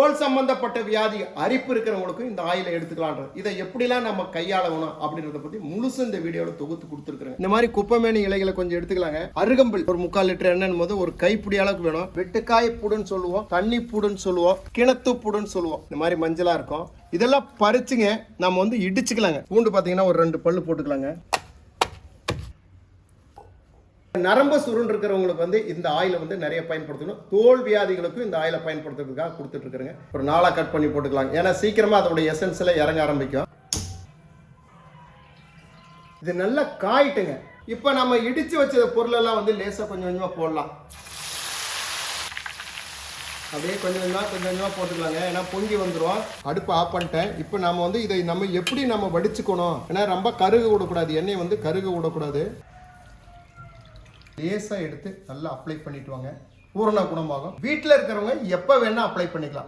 தோல் சம்பந்தப்பட்ட வியாதி அரிப்பு இருக்கிறவங்களுக்கும் இந்த ஆயிலை எடுத்துக்கலான்ற இதை எப்படிலாம் நம்ம கையாளணும் அப்படின்றத பத்தி முழுசு இந்த வீடியோல தொகுத்து கொடுத்துருக்கேன் இந்த மாதிரி குப்பமேனி இலைகளை கொஞ்சம் எடுத்துக்கலாங்க. அருகம்பில் ஒரு முக்கால் லிட்டர் எண்ணெய் போது ஒரு கைப்பிடி அளவுக்கு வேணும். வெட்டுக்காய் பூடுன்னு சொல்லுவோம் தண்ணி பூடுன்னு சொல்லுவோம் கிணத்து பூடுன்னு சொல்லுவோம். இந்த மாதிரி மஞ்சளா இருக்கும். இதெல்லாம் பறிச்சுங்க நம்ம வந்து இடிச்சுக்கலாங்க. பூண்டு பார்த்தீங்கன்னா ஒரு ரெண்டு பல்லு போட்டுக்கலாங்க. நரம்பு சுருண்டு இருக்கிறவங்களுக்கு வந்து இந்த ஆயிலை வந்து நிறைய பயன்படுத்தணும். தோல் வியாதிகளுக்கும் இந்த ஆயிலை பயன்படுத்துறதுக்காக கொடுத்துட்டு இருக்கிறேங்க ஒரு நாளாக கட் பண்ணி போட்டுக்கலாம். ஏன்னா சீக்கிரமா அதோட எசன்ஸ்ல இறங்க ஆரம்பிக்கும். இது நல்லா காயிட்டுங்க. இப்போ நம்ம இடிச்சு வச்ச பொருளெல்லாம் வந்து லேசாக கொஞ்சம் கொஞ்சமாக போடலாம். அப்படியே கொஞ்சம் கொஞ்சமாக கொஞ்சம் கொஞ்சமாக போட்டுக்கலாங்க. ஏன்னா பொங்கி வந்துடும் அடுப்பு ஆஃப் பண்ணிட்டேன். இப்போ நம்ம வந்து இதை நம்ம எப்படி நம்ம வடிச்சுக்கணும்? ஏன்னா ரொம்ப கருக விடக்கூடாது. எண்ணெய் வந்து கருக விடக்கூடாது. லேசாக எடுத்து நல்லா அப்ளை பண்ணிட்டு வாங்க. பூரண குணமாகும். வீட்டில் இருக்கிறவங்க எப்போ வேணால் அப்ளை பண்ணிக்கலாம்.